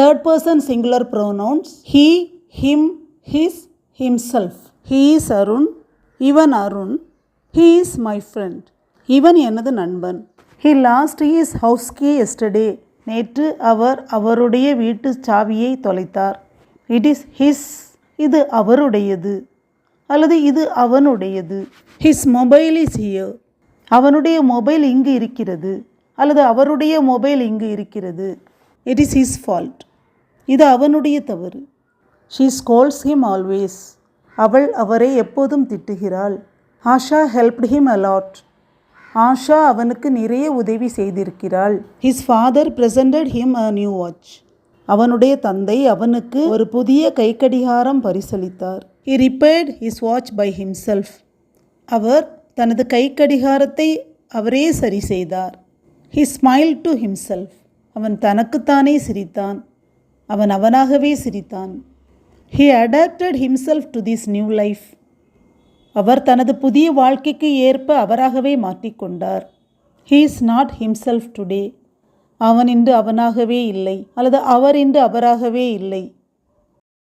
Third person singular pronouns he him his himself he is Arun இவன் Arun he is my friend இவன் எனது நண்பன். He lost his house key yesterday நேற்று அவர் அவருடைய வீட்டு சாவியை தொலைத்தார். இட் இஸ் ஹிஸ் இது அவருடையது. அல்லது இது அவனுடையது. ஹிஸ் மொபைல் இஸ் ஹியர் அவனுடைய மொபைல் இங்கு இருக்கிறது. அல்லது அவருடைய மொபைல் இங்கு இருக்கிறது. இட் இஸ் ஹிஸ் ஃபால்ட் இது அவனுடைய தவறு. ஷீ ஸ்கோல்ஸ் ஹிம் ஆல்வேஸ் அவள் அவரை எப்போதும் திட்டுகிறாள். Asha helped him a lot Asha அவனுக்கு நிறைய உதவி செய்திருக்கிறாள். His father presented him a new watch அவனுடைய தந்தை அவனுக்கு ஒரு புதிய கைக்கடிகாரம் பரிசளித்தார். He repaired his watch by himself அவர் தனது கைக்கடிகாரத்தை அவரே சரி செய்தார். ஹி ஸ்மைல் டு ஹிம்செல்ஃப் அவன் தனக்குத்தானே சிரித்தான். அவன் அவனாகவே சிரித்தான். He adapted himself to this new life அவர் தனது புதிய வாழ்க்கைக்கு ஏற்ப அவராகவே மாற்றிக்கொண்டார். He is not himself today அவன் இன்று அவனாகவே இல்லை அல்லது அவர் இன்று அவராகவே இல்லை.